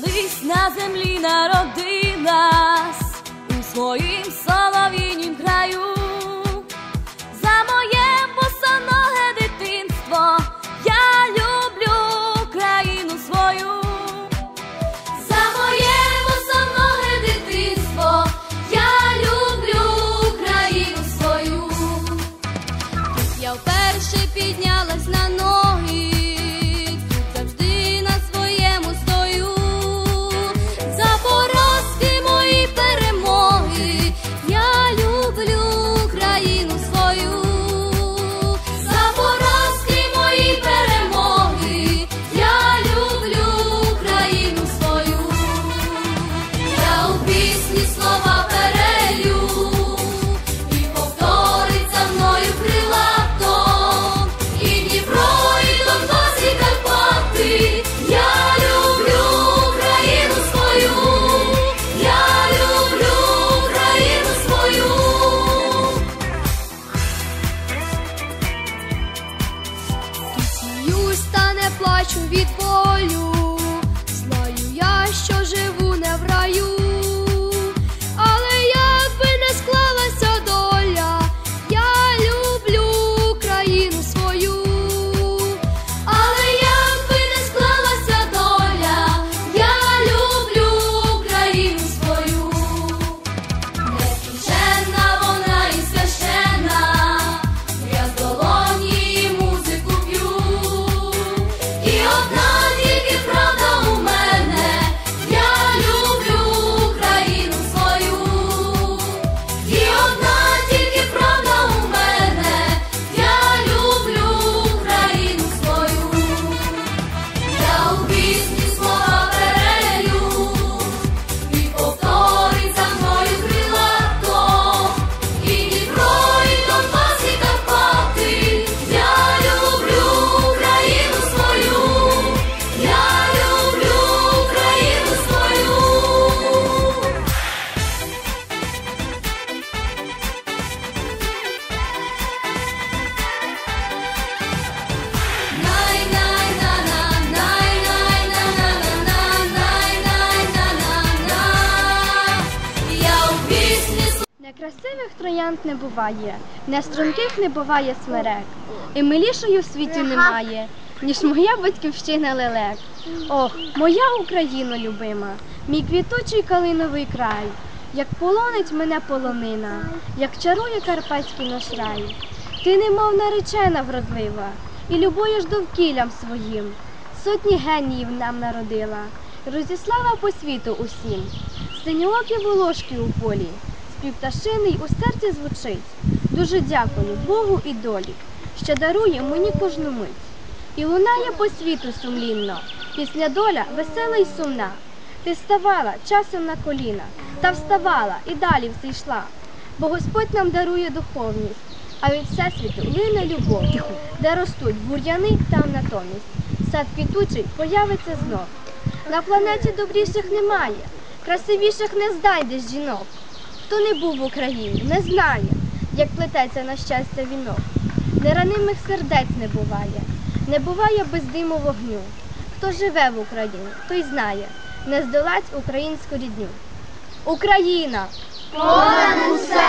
колись на землі народилась у своїм солов'їнім краю, за моє босоноге дитинство я люблю країну свою, за моє босоноге дитинство я люблю країну свою, я вперше піднялась на ноги. хочу від Некрасивих троянд не буває, не струнких не буває смерек, і милішої в світі немає, ніж моя батьківщина лелек. Ох, моя Україна любима, мій квітучий калиновий край, як полонить мене полонина, як чарує карпатський наш рай. Ти немов наречена вродлива, і любуєш довкіллям своїм. Сотні геніїв нам народила, розіслала по світу усім. Синьоокі волошки у полі, спів пташиний у серці звучить. Дуже дякую Богу і долі, що дарує мені кожну мить. І лунає по світу сумлінно, після доля весела й сумна. Ти ставала часом на коліна, та вставала і далі все йшла. Бо Господь нам дарує духовність, а від всесвіту лине любов, де ростуть бур'яни, там натомість. Сад квітучий появиться знов. На планеті добріших немає, красивіших не знайдеш жінок. Хто не був в Україні, не знає, як плететься на щастя вінок. Неранимих сердець не буває, не буває без диму вогню. Хто живе в Україні, той знає, не здолать українську рідню. Україна! Понад усе!